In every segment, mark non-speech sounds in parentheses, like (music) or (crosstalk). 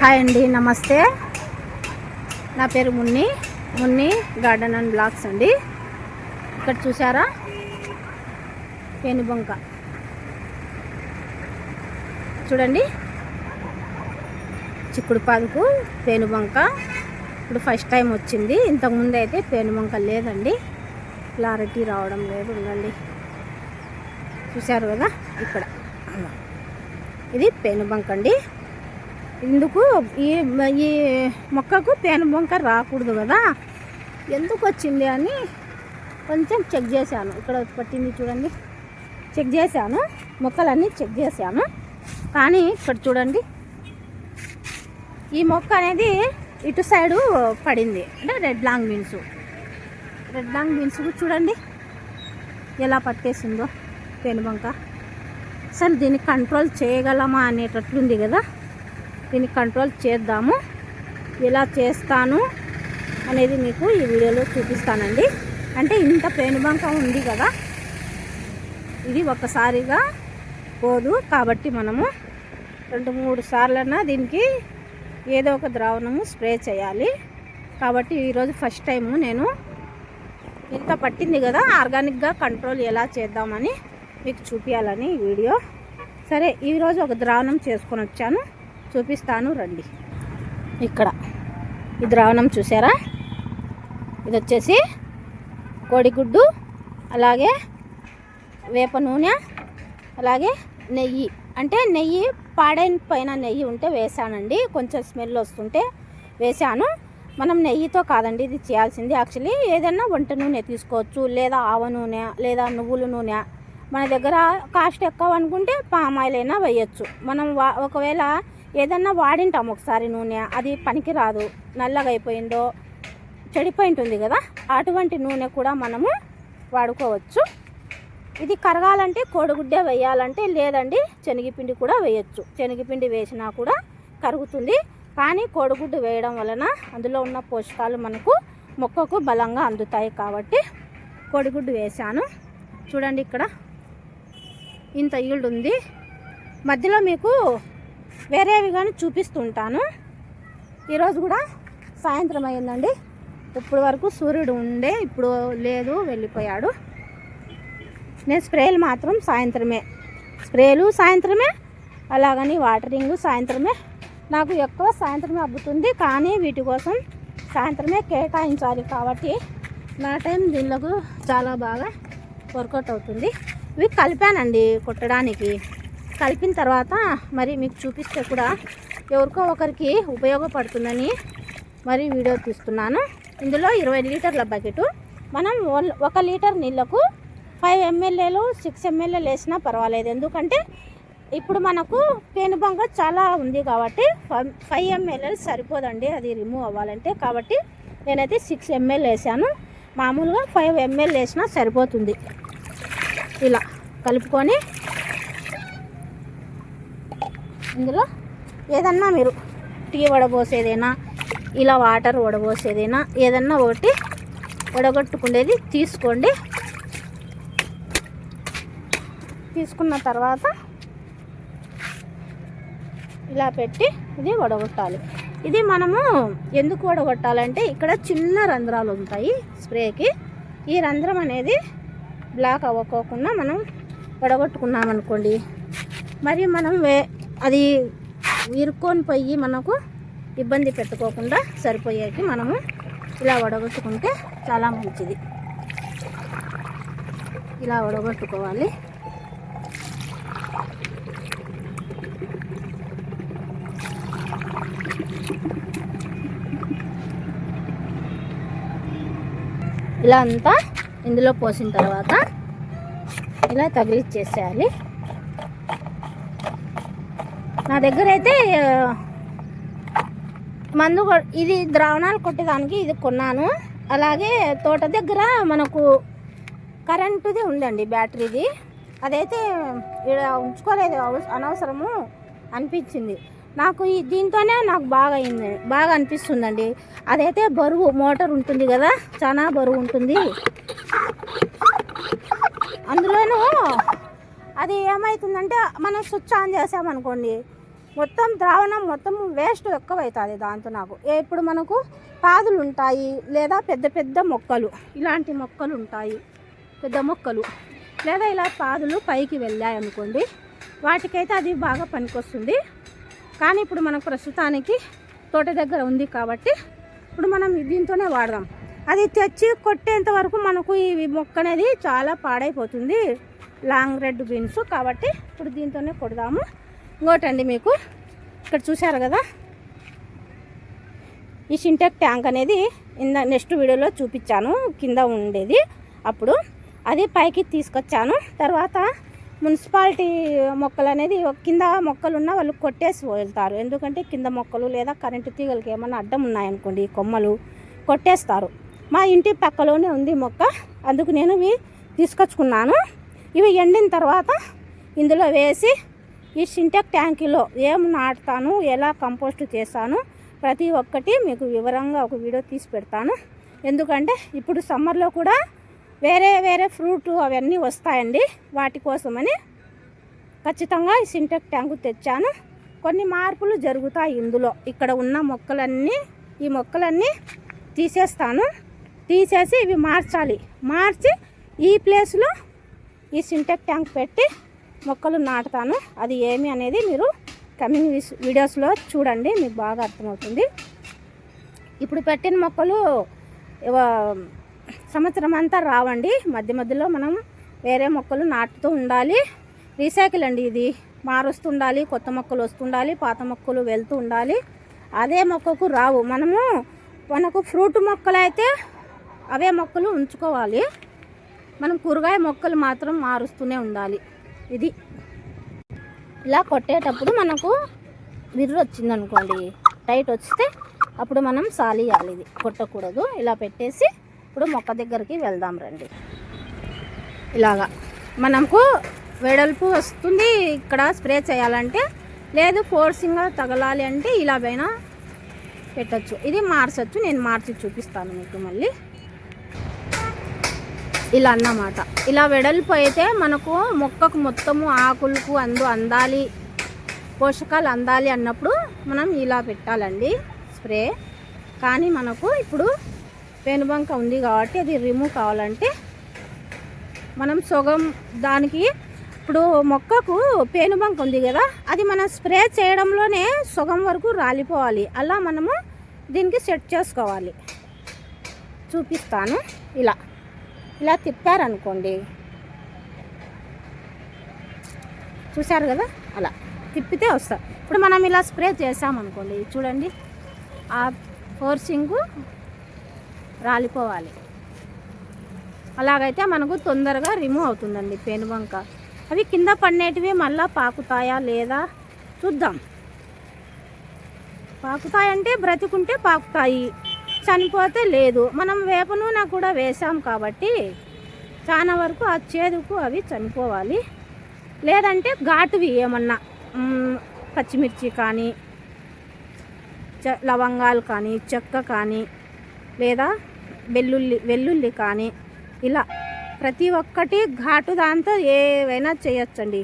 Hi అండి నమస్తే. నా పేరు Munni Munni garden and blogs అండి. ఇక్కడ చూసారా పేనుబంక. చూడండి. చిక్కుడు పాదుకు పేనుబంక. ఇప్పుడు ఫస్ట్ టైం వచ్చింది. ఇంతకుముందు అయితే పేనుబంక లేదండి. క్లారిటీ రావడం లేదు ఉండండి చూశారు కదా? ఇక్కడ. ఇది పేనుబంక అండి. ఎందుకు? ఈ ఈ మొక్కకు పేనుబంక రాకూడదు కదా? ఎందుకు వచ్చింది అని కొంచెం చెక్ చేశాను. ఇక్కడ పట్టింది చూడండి. చెక్ చేశాను. మొక్కలన్నీ చెక్ చేశాను. కానీ ఇక్కడ చూడండి. ఈ మొక్క అనేది ఇటు సైడు పడింది. అంటే red long beans. Red long beans చూడండి. ఎలా పట్టేసిందో పెనుబంక అసలు దీన్ని కంట్రోల్ చేయగలమా అనేటట్లుంది కదా? దీన్ని కంట్రోల్ చేద్దాము. ఎలా చేస్తాను అనేది మీకు ఈ వీడియోలో చూపిస్తానండి. అంటే ఇంత పేనుబంక ఉంది కదా. ఇది ఒక్కసారిగా పోదు కాబట్టి మనము రెండు మూడు సార్లన్నా దీనికి ఏదో ఒక ద్రావణము స్ప్రే చేయాలి. కాబట్టి ఈరోజు ఫస్ట్ టైము నేను ఇంత పట్టింది కదా ఆర్గానిక్గా కంట్రోల్ ఎలా చేద్దామని మీకు చూపించాలని ఈ వీడియో. సరే ఈరోజు ఒక ద్రావణం చేసుకొని వచ్చాను. చూపిస్తాను రండి. ఇక్కడ. ఈ ద్రావణం చూసారా? ఇది వచ్చేసి కోడిగుడ్డు అలాగే వేప నూనె అలాగే నెయ్యి. అంటే నెయ్యి పాడైన పైన నెయ్యి ఉంటే వేసానండి. కొంచెం స్మెల్ వస్తుంటే వేసాను. మనం నెయ్యితో కాదండి ఇది చేయాల్సింది. యాక్చువల్లీ ఏదైనా వంట నూనె తీసుకోవచ్చు లేదా ఆవ నూనె లేదా నువ్వుల నూనె. మన దగ్గర కాస్ట్ ఎక్కువ అనుకుంటే పామ్ ఆయిల్ అయినా వేయచ్చు. మనం వా ఒకవేళ ఏదన్నా వాడింటాం ఒకసారి నూనె అది పనికిరాదు నల్లగా అయిపోయిందో చెడిపోయి ఉంటుంది కదా అటువంటి నూనె కూడా మనము వాడుకోవచ్చు. ఇది కరగాలంటే కోడిగుడ్డే వేయాలంటే లేదండి శనగపిండి కూడా వేయచ్చు. శనగపిండి వేసినా కూడా కరుగుతుంది. కానీ కోడిగుడ్డు వేయడం వలన అందులో ఉన్న పోషకాలు మనకు మొక్కకు బలంగా అందుతాయి కాబట్టి కోడిగుడ్డు వేశాను. చూడండి ఇక్కడ. ఇంత ఈల్డ్ ఉంది. మధ్యలో మీకు వేరేవి కానీ చూపిస్తుంటాను. ఈరోజు కూడా సాయంత్రం అయిందండి ఇప్పుడు వరకు సూర్యుడు ఉండే ఇప్పుడు లేదు వెళ్ళిపోయాడు. నేను స్ప్రేలు మాత్రం సాయంత్రమే. స్ప్రేలు సాయంత్రమే అలాగని వాటరింగ్ సాయంత్రమే. నాకు ఎక్కువ సాయంత్రమే అబ్బుతుంది కానీ వీటి కోసం సాయంత్రమే కేటాయించాలి కాబట్టి నా టైం దీనిలోకి చాలా బాగా వర్కౌట్ అవుతుంది. ఇవి కలిపానండి కొట్టడానికి. కలిపిన తర్వాత మరి మీకు చూపిస్తే కూడా ఎవరికో ఒకరికి ఉపయోగపడుతుందని మరి వీడియో తీస్తున్నాను. ఇందులో ఇరవై లీటర్ల బకెట్. మనం ఒక లీటర్ నీళ్ళకు ఫైవ్ ఎమ్మెల్యేలు సిక్స్ ఎమ్మెల్యేలు వేసినా పర్వాలేదు. ఎందుకంటే ఇప్పుడు మనకు పేనుబంక చాలా ఉంది కాబట్టి ఫైవ్ ఫైవ్ ఎంఎల్ఎల్ సరిపోదండి. అది రిమూవ్ అవ్వాలంటే కాబట్టి నేనైతే సిక్స్ ఎంఎల్ వేసాను. మామూలుగా ఫైవ్ ఎంఎల్ వేసినా సరిపోతుంది. ఇలా కలుపుకొని ఇందులో ఏదన్నా మీరు టీ వడబోసేదైనా ఇలా వాటర్ వడబోసేదైనా ఏదన్నా ఒకటి వడగొట్టుకునేది తీసుకోండి. తీసుకున్న తర్వాత ఇలా పెట్టి ఇది వడగొట్టాలి. ఇది మనము ఎందుకు వడగొట్టాలంటే ఇక్కడ చిన్న రంధ్రాలు ఉంటాయి స్ప్రేకి. ఈ రంధ్రం అనేది బ్లాక్ అవ్వకోకుండా మనం వడగొట్టుకున్నామనుకోండి. మరియు మరి మనం వే అది ఇరుక్కొని పోయి మనకు ఇబ్బంది పెట్టుకోకుండా సరిపోయేకి మనము ఇలా వడగొట్టుకుంటే చాలా మంచిది. ఇలా వడగొట్టుకోవాలి. ఇలా అంతా ఇందులో పోసిన తర్వాత ఇలా తగిలిచ్చేసేయాలి. నా దగ్గర అయితే మందు కొ- ఇది ద్రావణాలు కొట్టేదానికి ఇది కొన్నాను. అలాగే తోట దగ్గర మనకు కరెంటుది ఉందండి బ్యాటరీది. అదైతే ఈడ ఉంచుకోలేదు అనవసరము అనిపించింది. నాకు ఈ దీంతోనే నాకు బాగా అయింది బాగా అనిపిస్తుందండి. అదైతే బరువు మోటార్ ఉంటుంది కదా చాలా బరువు ఉంటుంది. అందులోనూ అది ఏమవుతుందంటే మనం స్విచ్ ఆన్ చేసామనుకోండి మొత్తం ద్రావణం మొత్తం వేస్ట్ ఎక్కువ అవుతుంది దాంతో నాకు. ఇప్పుడు మనకు పాదులు ఉంటాయి లేదా పెద్ద పెద్ద మొక్కలు ఇలాంటి మొక్కలు ఉంటాయి పెద్ద మొక్కలు లేదా ఇలా పాదులు పైకి వెళ్ళాయి అనుకోండి వాటికైతే అది బాగా పనికొస్తుంది. కానీ ఇప్పుడు మనకు ప్రస్తుతానికి తోట దగ్గర ఉంది కాబట్టి ఇప్పుడు మనం దీంతోనే వాడదాం. అది తెచ్చి కొట్టేంత వరకు మనకు ఈ మొక్క అనేది చాలా పాడైపోతుంది. లాంగ్ రెడ్ బీన్స్ కాబట్టి ఇప్పుడు దీంతోనే కొడదాము. ఇంకోటండి మీకు. ఇక్కడ చూశారు కదా? ఈ సింటెక్ ట్యాంక్ అనేది ఇంద నెక్స్ట్ వీడియోలో చూపించాను. కింద ఉండేది అప్పుడు. అది పైకి తీసుకొచ్చాను. తర్వాత మున్సిపాలిటీ మొక్కలు అనేది కింద మొక్కలు ఉన్న వాళ్ళు కొట్టేసి వెళ్తారు. ఎందుకంటే కింద మొక్కలు లేదా కరెంటు తీగలకి ఏమైనా అడ్డం ఉన్నాయనుకోండి ఈ కొమ్మలు కొట్టేస్తారు. మా ఇంటి పక్కలోనే ఉంది మొక్క. అందుకు నేను ఇవి తీసుకొచ్చుకున్నాను. ఇవి ఎండిన తర్వాత ఇందులో వేసి ఈ సింటెక్ ట్యాంకీలో ఏం నాటుతాను ఎలా కంపోస్ట్ చేస్తాను ప్రతి ఒక్కటి మీకు వివరంగా ఒక వీడియో తీసి పెడతాను. ఎందుకంటే ఇప్పుడు సమ్మర్లో కూడా వేరే వేరే ఫ్రూట్ అవన్నీ వస్తాయండి. వాటి కోసమని ఖచ్చితంగా ఈ సింటెక్ ట్యాంకు తెచ్చాను. కొన్ని మార్పులు జరుగుతాయి ఇందులో. ఇక్కడ ఉన్న మొక్కలన్నీ ఈ మొక్కలన్నీ తీసేస్తాను. తీసేసి ఇవి మార్చాలి. మార్చి ఈ ప్లేస్లో ఈ సింటెక్ ట్యాంక్ పెట్టి మొక్కలు నాటుతాను. అది ఏమి అనేది మీరు కమింగ్ వీడియోస్లో చూడండి మీకు బాగా అర్థమవుతుంది. ఇప్పుడు పెట్టిన మొక్కలు సంవత్సరం అంతా రావండి. మధ్య మధ్యలో మనం వేరే మొక్కలు నాటుతూ ఉండాలి. రీసైకిల్ అండి ఇది. మారుస్తుండాలి కొత్త మొక్కలు వస్తుండాలి పాత మొక్కలు వెళ్తూ ఉండాలి. అదే మొక్కకు రావు. మనము మనకు ఫ్రూట్ మొక్కలు అయితే అవే మొక్కలు ఉంచుకోవాలి. మనం కూరగాయ మొక్కలు మాత్రం మారుస్తూనే ఉండాలి. ఇది. ఇలా కొట్టేటప్పుడు మనకు విర్రు వచ్చింది అనుకోండి టైట్ వస్తే అప్పుడు మనం సాలియాలి ఇది. కొట్టకూడదు. ఇలా పెట్టేసి ఇప్పుడు మొక్క దగ్గరికి వెళ్దాం రండి. ఇలాగా మనకు వెడల్పు వస్తుంది. ఇక్కడ స్ప్రే చేయాలంటే లేదు ఫోర్సింగ్గా తగలాలి అంటే ఇలా పైన పెట్టచ్చు. ఇది మార్చచ్చు. నేను మార్చి చూపిస్తాను మీకు మళ్ళీ. ఇలా అన్నమాట. ఇలా వెడల్పు అయితే మనకు మొక్కకు మొత్తము ఆకులకు అందు అందాలి పోషకాలు అందాలి అన్నప్పుడు మనం ఇలా పెట్టాలండి స్ప్రే. కానీ మనకు ఇప్పుడు పెనుబంక ఉంది కాబట్టి అది రిమూవ్ కావాలంటే మనం సొగం దానికి ఇప్పుడు మొక్కకు పేనుబంక ఉంది కదా అది మనం స్ప్రే చేయడంలోనే సొగం వరకు రాలిపోవాలి. అలా మనము దీనికి సెట్ చేసుకోవాలి. చూపిస్తాను. ఇలా. ఇలా తిప్పారనుకోండి. చూశారు కదా? అలా తిప్పితే వస్తారు ఇప్పుడు మనం ఇలా స్ప్రే చేసామనుకోండి చూడండి. ఆ ఫోర్సింగ్ రాలిపోవాలి. అలాగైతే మనకు తొందరగా రిమూవ్ అవుతుందండి పెనుబంక అవి కింద పడినటివి మళ్ళీ పాకుతాయా లేదా చూద్దాం. పాకుతాయంటే బ్రతికుంటే పాకుతాయి. చనిపోతే లేదు. మనం వేప నూనె కూడా వేసాం కాబట్టి చాలా వరకు ఆ చేదుకు అవి చనిపోవాలి. లేదంటే ఘాటువి ఏమన్నా పచ్చిమిర్చి కానీ చ లవంగాలు కానీ చెక్క కానీ లేదా వెల్లుల్లి వెల్లుల్లి కానీ ఇలా ప్రతి ఒక్కటి ఘాటు దాంతో ఏవైనా చేయొచ్చండి.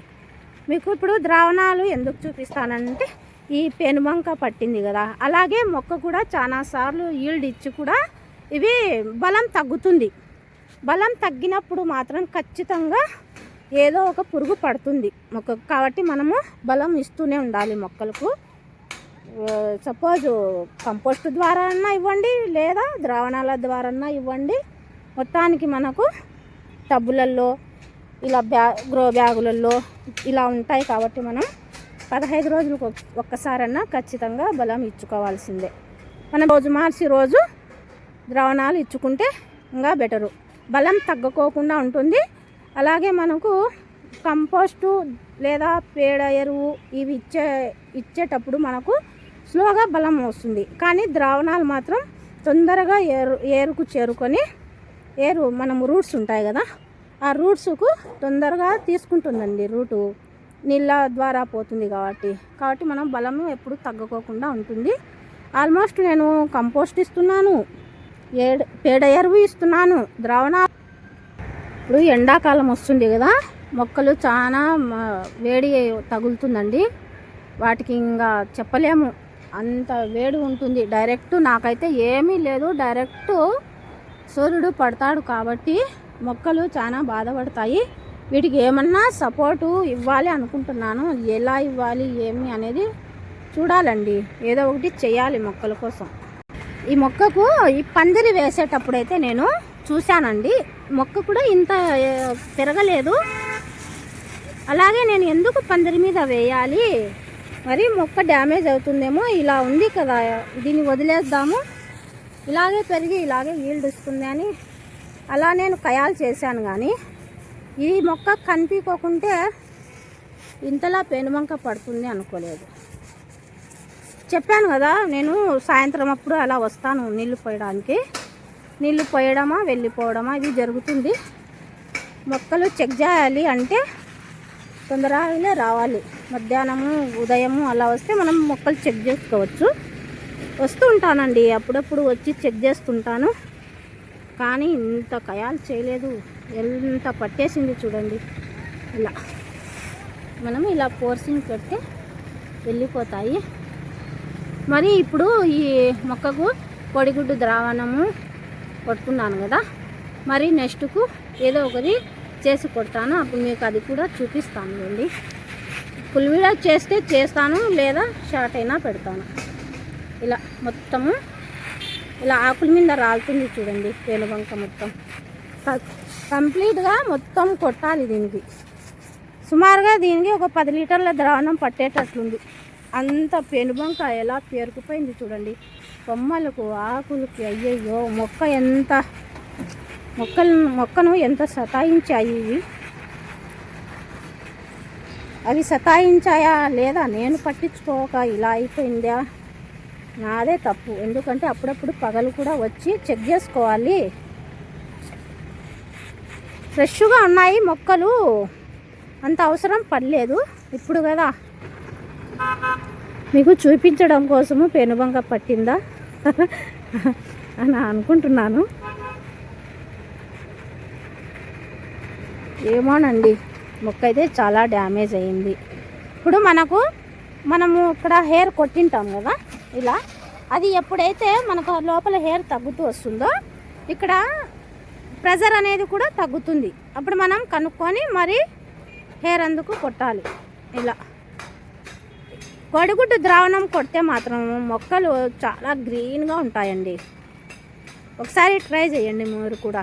మీకు ఇప్పుడు ద్రావణాలు ఎందుకు చూపిస్తానంటే ఈ పెనుబంక పట్టింది కదా. అలాగే మొక్క కూడా చాలాసార్లు ఈల్డ్ ఇచ్చి కూడా ఇవి బలం తగ్గుతుంది. బలం తగ్గినప్పుడు మాత్రం ఖచ్చితంగా ఏదో ఒక పురుగు పడుతుంది మొక్క. కాబట్టి మనము బలం ఇస్తూనే ఉండాలి మొక్కలకు. సపోజ్ కంపోస్ట్ ద్వారా అన్నా ఇవ్వండి లేదా ద్రావణాల ద్వారా అన్నా ఇవ్వండి. మొత్తానికి మనకు టబ్బులల్లో ఇలా బ్యా గ్రో బ్యాగులలో ఇలా ఉంటాయి కాబట్టి మనం పదహైదు రోజులకు ఒక్కసారన్నా ఖచ్చితంగా బలం ఇచ్చుకోవాల్సిందే. మనం రోజు మార్చి రోజు ద్రావణాలు ఇచ్చుకుంటే ఇంకా బెటరు. బలం తగ్గకోకుండా ఉంటుంది. అలాగే మనకు కంపోస్టు లేదా పేడ ఎరువు ఇవి ఇచ్చే ఇచ్చేటప్పుడు మనకు స్లోగా బలం వస్తుంది. కానీ ద్రావణాలు మాత్రం తొందరగా ఏరు ఏరుకు చేరుకొని ఏరు మనం రూట్స్ ఉంటాయి కదా ఆ రూట్స్కు తొందరగా తీసుకుంటుందండి రూటు. నీళ్ళ ద్వారా పోతుంది కాబట్టి. కాబట్టి మనం బలం ఎప్పుడు తగ్గకోకుండా ఉంటుంది. ఆల్మోస్ట్ నేను కంపోస్ట్ ఇస్తున్నాను. ఏడ పేడ ఎరువు ఇస్తున్నాను. ద్రావణ ఇప్పుడు ఎండాకాలం వస్తుంది కదా. మొక్కలు చాలా వేడి తగులుతుందండి. వాటికి ఇంకా చెప్పలేము. అంత వేడి ఉంటుంది. డైరెక్ట్ నాకైతే ఏమీ లేదు. డైరెక్ట్ సూర్యుడు పడతాడు కాబట్టి మొక్కలు చాలా బాధపడతాయి. వీటికి ఏమన్నా సపోర్టు ఇవ్వాలి అనుకుంటున్నాను. ఎలా ఇవ్వాలి ఏమి అనేది చూడాలండి. ఏదో ఒకటి చేయాలి మొక్కల కోసం. ఈ మొక్కకు ఈ పందిరి వేసేటప్పుడైతే నేను చూశానండి. మొక్క కూడా ఇంత పెరగలేదు. అలాగే నేను ఎందుకు పందిరి మీద వేయాలి? మరి మొక్క డ్యామేజ్ అవుతుందేమో ఇలా ఉంది కదా. దీన్ని వదిలేద్దాము. ఇలాగే పెరిగి ఇలాగే ఈల్డ్ ఇస్తుంది అని అలా నేను ఖయాలు చేశాను కానీ ఈ మొక్క కనిపించకుంటే ఇంతలా పెనుమంక పడుతుంది అనుకోలేదు. చెప్పాను కదా నేను సాయంత్రం అప్పుడు అలా వస్తాను నీళ్ళు పోయడానికి. నీళ్ళు పోయడమా వెళ్ళిపోవడమా ఇది జరుగుతుంది. మొక్కలు చెక్ చేయాలి అంటే తొందరగానే రావాలి. మధ్యాహ్నము ఉదయము అలా వస్తే మనం మొక్కలు చెక్ చేసుకోవచ్చు. వస్తూ ఉంటానండి అప్పుడప్పుడు వచ్చి చెక్ చేస్తుంటాను. కానీ ఇంత కయాలు చేయలేదు. ఎంత పట్టేసింది చూడండి. ఇలా. మనం ఇలా పోర్సింగ్ పెడితే వెళ్ళిపోతాయి. మరి ఇప్పుడు ఈ మొక్కకు పొడిగుడ్డు ద్రావణము కొట్టుకున్నాను కదా. మరి నెక్స్ట్కు ఏదో ఒకటి చేసి కొడతాను. అప్పుడు మీకు అది కూడా చూపిస్తాను అండి ఫుల్ వీడియో చేస్తే చేస్తాను లేదా షార్ట్ అయినా పెడతాను. ఇలా మొత్తము ఇలా ఆకుల మీద రాలుతుంది చూడండి పేనుబంక మొత్తం. కంప్లీట్గా మొత్తం కొట్టాలి దీనికి. సుమారుగా దీనికి ఒక పది లీటర్ల ద్రావణం పట్టేటట్లుంది. అంత పెనుబంక ఎలా పేరుకుపోయింది చూడండి. కొమ్మలకు ఆకులకి అయ్యయ్యో మొక్క ఎంత మొక్కలు మొక్కను ఎంత సతాయించాయి ఇవి? అవి సతాయించాయా లేదా? నేను పట్టించుకోక ఇలా అయిపోయిందా? నాదే తప్పు. ఎందుకంటే అప్పుడప్పుడు పగలు కూడా వచ్చి చెక్ చేసుకోవాలి. ఫ్రెష్గా ఉన్నాయి మొక్కలు. అంత అవసరం పడలేదు. ఇప్పుడు కదా. మీకు చూపించడం కోసము పెనుబంక పట్టిందా? (laughs) అని అనుకుంటున్నాను. ఏమోనండి. మొక్క అయితే చాలా డ్యామేజ్ అయింది. ఇప్పుడు మనకు మనము ఇక్కడ హెయిర్ కొట్టింటాం కదా. ఇలా. అది ఎప్పుడైతే మనకు లోపల హెయిర్ తగ్గుతూ వస్తుందో ఇక్కడ ప్రెజర్ అనేది కూడా తగ్గుతుంది. అప్పుడు మనం కనుక్కొని మరి హెయిర్ అందుకు కొట్టాలి. ఇలా. కోడిగుడ్డు ద్రావణం కొడితే మాత్రం మొక్కలు చాలా గ్రీన్గా ఉంటాయండి. ఒకసారి ట్రై చేయండి మీరు కూడా.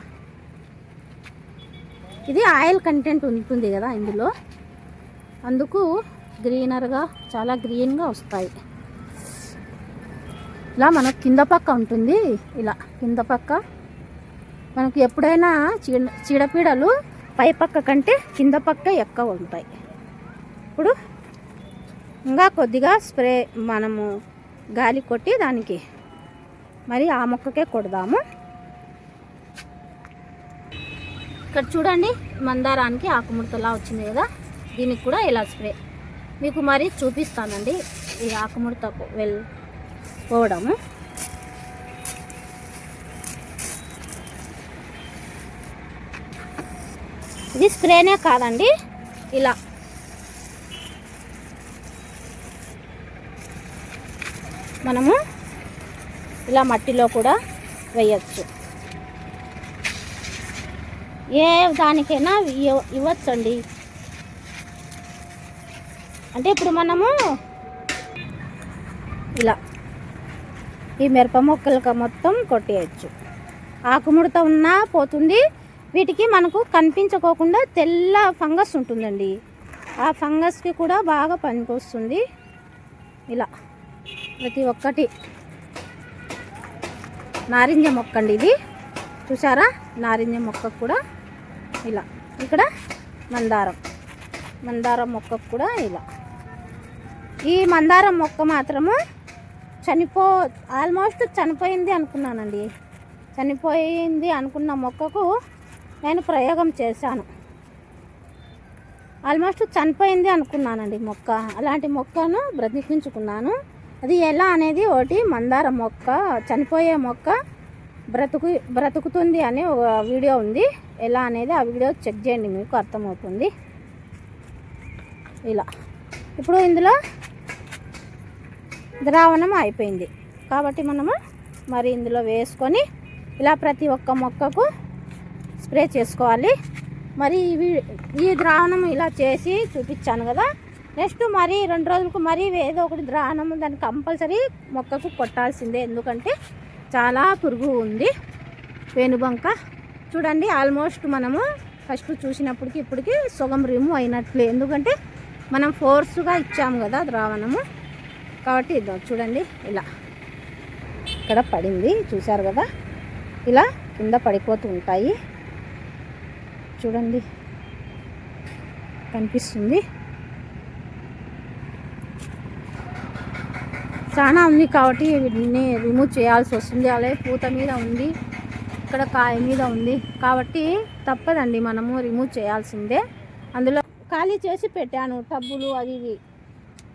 ఇది ఆయిల్ కంటెంట్ ఉంటుంది కదా ఇందులో. అందుకు గ్రీనర్గా చాలా గ్రీన్గా వస్తాయి. ఇలా మనకు కింద పక్క ఉంటుంది. ఇలా కింద పక్క. మనకు ఎప్పుడైనా చీడ చీడపీడలు పై పక్క కంటే కింద పక్క ఎక్కువ ఉంటాయి. ఇప్పుడు ఇంకా కొద్దిగా స్ప్రే మనము గాలి కొట్టి దానికి మరి ఆ మొక్కకే కొడదాము. ఇక్కడ చూడండి మందారానికి ఆకుముడతలా వచ్చింది కదా. దీనికి కూడా ఇలా స్ప్రే. మీకు మరి చూపిస్తానండి ఈ ఆకుముడత వెల్ పోవడము. ఇది స్ప్రేనే కాదండి ఇలా. మనము ఇలా మట్టిలో కూడా వేయచ్చు. ఏ దానికైనా ఇవ్వ- ఇవ్వచ్చండి. అంటే ఇప్పుడు మనము ఈ మిరప మొక్కలకు మొత్తం కొట్టేయచ్చు. ఆకుముడత ఉన్నా పోతుంది. వీటికి మనకు కనిపించకోకుండా తెల్ల ఫంగస్ ఉంటుందండి. ఆ ఫంగస్కి కూడా బాగా పనికొస్తుంది. ఇలా ప్రతి ఒక్కటి. నారింజ మొక్క అండి ఇది. చూసారా? నారింజ మొక్కకు కూడా ఇలా. ఇక్కడ మందారం. మందారం మొక్కకు కూడా ఇలా. ఈ మందారం మొక్క మాత్రము చనిపో ఆల్మోస్ట్ చనిపోయింది అనుకున్నానండి. చనిపోయింది అనుకున్న మొక్కకు నేను ప్రయోగం చేశాను. ఆల్మోస్ట్ చనిపోయింది అనుకున్నానండి మొక్క. అలాంటి మొక్కను బ్రతికించుకున్నాను. అది ఎలా అనేది ఒకటి మందార మొక్క చనిపోయే మొక్క బ్రతుకు బ్రతుకుతుంది అనే ఒక వీడియో ఉంది. ఎలా అనేది ఆ వీడియో చెక్ చేయండి మీకు అర్థమవుతుంది. ఇలా. ఇప్పుడు ఇందులో ద్రావణం అయిపోయింది. కాబట్టి మనము మరి ఇందులో వేసుకొని ఇలా ప్రతి ఒక్క మొక్కకు స్ప్రే చేసుకోవాలి. మరి ఇవి ఈ ద్రావణం ఇలా చేసి చూపించాను కదా. నెక్స్ట్ మరి రెండు రోజులకు మరి ఏదో ఒకటి ద్రావణం దాన్ని కంపల్సరీ మొక్కకు కొట్టాల్సిందే. ఎందుకంటే చాలా పురుగు ఉంది. వేణుబంక చూడండి ఆల్మోస్ట్ మనము ఫస్ట్ చూసినప్పటికి ఇప్పటికి సుగం రిమూవ్ అయినట్లే. ఎందుకంటే మనం ఫోర్స్గా ఇచ్చాము కదా ద్రావణము. కాబట్టి ఇద్దాం చూడండి ఇలా. ఇక్కడ పడింది చూశారు కదా? ఇలా కింద పడిపోతూ ఉంటాయి. చూడండి. కనిపిస్తుంది. చాలా ఉంది కాబట్టి వీటిని రిమూవ్ చేయాల్సి వస్తుంది. అలాగే పూత మీద ఉంది. ఇక్కడ కాయ మీద ఉంది. కాబట్టి తప్పదండి మనము రిమూవ్ చేయాల్సిందే. అందులో ఖాళీ చేసి పెట్టాను టబ్బులు అది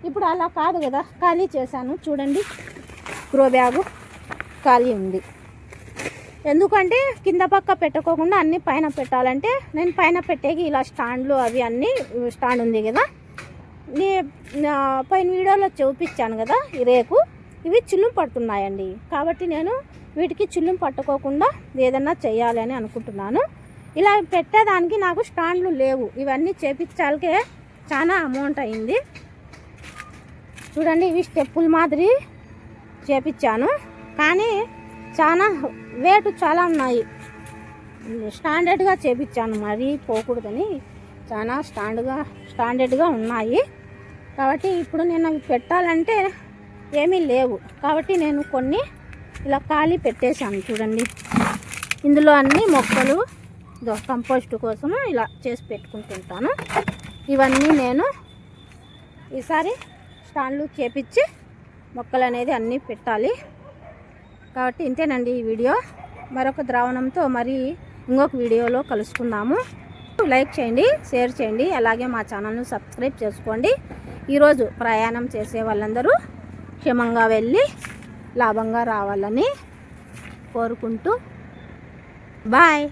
ఇప్పుడు అలా కాదు కదా ఖాళీ చేశాను. చూడండి గ్రో బ్యాగు ఖాళీ ఉంది. ఎందుకంటే కింద పక్క పెట్టుకోకుండా అన్నీ పైన పెట్టాలంటే నేను పైన పెట్టేకి ఇలా స్టాండ్లు అవి అన్నీ స్టాండ్ ఉంది కదా. నే పైన వీడియోలో చూపించాను కదా ఈ రేకు. ఇవి చిల్లు పడుతున్నాయండి. కాబట్టి నేను వీటికి చిల్లు పట్టుకోకుండా ఏదన్నా చేయాలి అని అనుకుంటున్నాను. ఇలా పెట్టేదానికి నాకు స్టాండ్లు లేవు. ఇవన్నీ చేపించాలకే చాలా అమౌంట్ అయింది. చూడండి ఇవి స్టెప్పుల మాదిరి చేపించాను కానీ చాలా రేటు చాలా ఉన్నాయి. స్టాండర్డ్గా చేపించాను మరీ పోకూడదని. చాలా స్టాండ్గా స్టాండర్డ్గా ఉన్నాయి. కాబట్టి ఇప్పుడు నేను అవి పెట్టాలంటే ఏమీ లేవు. కాబట్టి నేను కొన్ని ఇలా ఖాళీ పెట్టేశాను చూడండి. ఇందులో అన్ని మొక్కలు కంపోస్ట్ కోసం ఇలా చేసి పెట్టుకుంటుంటాను. ఇవన్నీ నేను ఈసారి స్టాండ్లు చేపించి మొక్కలు అనేది అన్నీ పెట్టాలి. కాబట్టి ఇంతేనండి ఈ వీడియో. మరొక ద్రావణంతో మరి ఇంకొక వీడియోలో కలుసుకుందాము. లైక్ చేయండి షేర్ చేయండి అలాగే మా ఛానల్ను సబ్స్క్రైబ్ చేసుకోండి. ఈరోజు ప్రయాణం చేసే వాళ్ళందరూ క్షేమంగా వెళ్ళి లాభంగా రావాలని కోరుకుంటూ బాయ్.